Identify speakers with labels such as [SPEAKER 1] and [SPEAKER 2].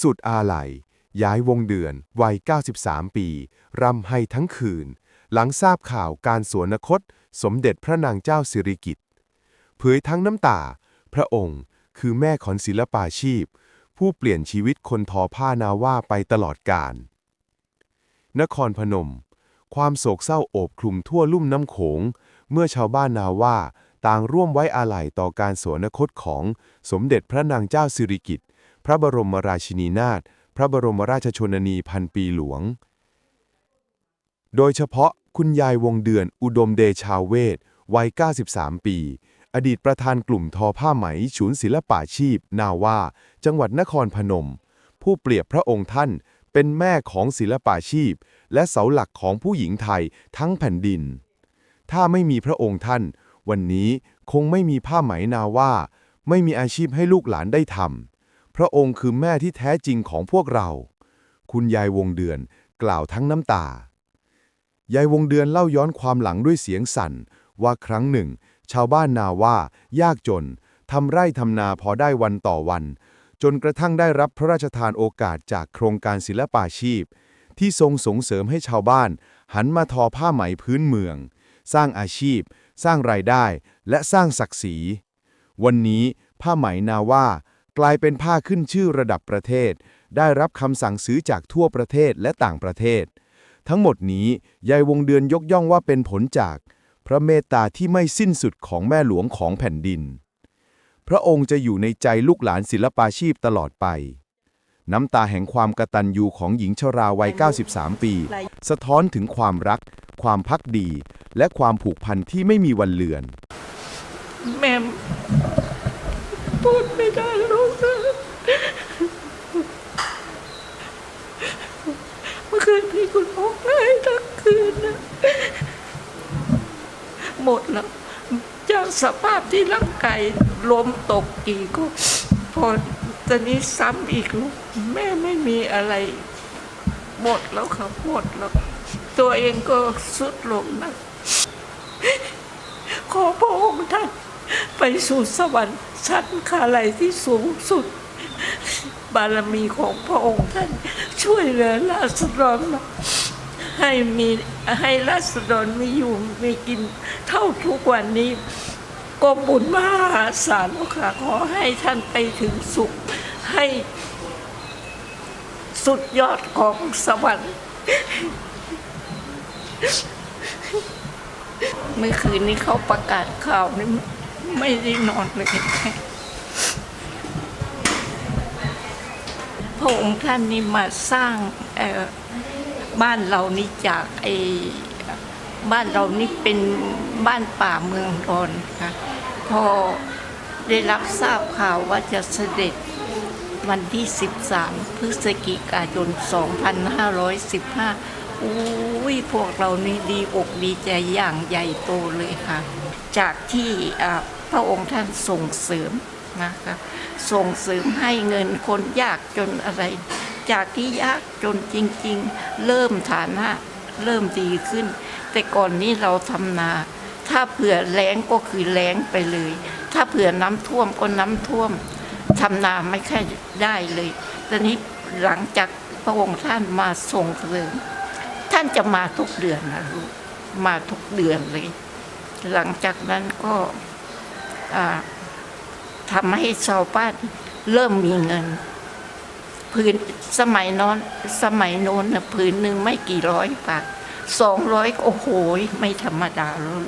[SPEAKER 1] สุดอาลัย ย้ายวงเดือน วัย 93 ปีรำไห้ทั้งคืน หลังทราบข่าวการสวนคต สมเด็จพระนางเจ้าสิริกิติ์เผยทั้งน้ำตา พระองค์คือแม่ของศิลปาชีพ ผู้เปลี่ยนชีวิตคนทอผ้านาว่าไปตลอดกาลนครพนม ความโศกเศร้าโอบคลุมทั่วลุ่มน้ำโขง เมื่อชาวบ้านนาว่าต่างร่วมไว้อาลัยต่อการสวนคตของสมเด็จพระนางเจ้าสิริกิติ์ ระบรมราชินีนาถ พระบรมราชชนนีพันปีหลวง โดยเฉพาะคุณยายวงเดือนอุดมเดชาเวศวัย 93 ปี อดีตประธานกลุ่มทอผ้าไหมศูนย์ศิลปาชีพ นาว่าจังหวัดนครพนม ผู้เปรียบพระองค์ท่านเป็นแม่ของศิลปาชีพ และเสาหลักของผู้หญิงไทยทั้งแผ่นดิน ถ้าไม่มีพระองค์ท่าน วันนี้คงไม่มีผ้าไหมนาว่า ไม่มีอาชีพให้ลูกหลานได้ทำ พระองค์คือแม่ที่แท้จริงของพวกเรา คุณยายวงเดือนกล่าวทั้งน้ำตา ยายวงเดือนเล่าย้อนความหลังด้วยเสียงสั่น ว่าครั้งหนึ่ง ชาวบ้านนาว่ายากจนทำไร่ทำนาพอได้วันต่อวัน จนกระทั่งได้รับพระราชทานโอกาสจากโครงการศิลปาชีพ ที่ทรงส่งเสริมให้ชาวบ้าน หันมาทอผ้าไหมพื้นเมือง สร้างอาชีพ สร้างรายได้ และสร้างศักดิ์ศรี วันนี้ผ้าไหมนาว่า กลายเป็นผ้าขึ้นชื่อระดับประเทศ ได้รับคำสั่งซื้อจากทั่วประเทศและต่างประเทศ ทั้งหมดนี้ยายวงเดือนยกย่องว่าเป็นผลจาก พระเมตตาที่ไม่สิ้นสุดของแม่หลวงของแผ่นดิน พระองค์จะอยู่ในใจลูกหลานศิลปาชีพตลอดไป น้ำตาแห่งความกะตัญญูของหญิงชราวัย 93 ปี สะท้อนถึงความรัก ความพักดี และความผูกพันที่ไม่มีวันเลือน
[SPEAKER 2] แม่พูดไม่ได้ลูกนะเมื่อคืนพี่คุณ ร้องไห้ทั้งคืนนะหมดแล้วจากสภาพที่ร่างกายล้มตกอีกก็พอตอนนี้ซ้ำอีกลูกแม่ไม่มีอะไร หมดแล้วครับหมดแล้ว ตัวเองก็สุดลงนะ ขอพระองค์ท่านไปสู่สวรรค์ชั้นคาไลที่สูงสุด บารมีของพระองค์ท่านช่วยเหลือราษฎรมา ให้มีให้ราษฎรมีอยู่มีกินเท่าทุกวันนี้ ก็บุญมหาศาลล้วค่ะขอให้ท่านไปถึงสุข ให้สุดยอดของสวรรค์เมื่อคืนนี้เขาประกาศข่าวนี่ไม่ได้นอนเลยพระองค์ท่านนี่มาสร้างเอ่อ บ้านเรานี่จากไอ้บ้านเรานี่เป็นบ้านป่าเมืองรอนค่ะพอได้รับทราบข่าวว่าจะเสด็จวันที่ 13 พฤศจิกายน 2515 อุ้ยพวกเรานี่ดีอกดีใจอย่างใหญ่โตเลยค่ะ จากที่พระองค์ท่านส่งเสริมนะคะส่งเสริมให้เงินคนยากจนอะไร จากที่ยากจนจริง ๆ เริ่มฐานะเริ่มดีขึ้น แต่ก่อนนี้เราทำนา ถ้าเผื่อแล้งก็คือแล้งไปเลย ถ้าเผื่อน้ำท่วมก็น้ำท่วมทำนาไม่ค่อยได้เลยตอนนี้หลังจากพระองค์ท่านมาส่งเสริมท่านจะมาทุกเดือนนะลูกมาทุกเดือนเลย หลังจากนั้นก็ทำให้ชาวบ้านเริ่มมีเงิน พื้นสมัยนอนสมัยโน้นนะพื้นหนึ่งไม่กี่ร้อยบาทสองร้อยโอ้โห ไม่ธรรมดาแล้ว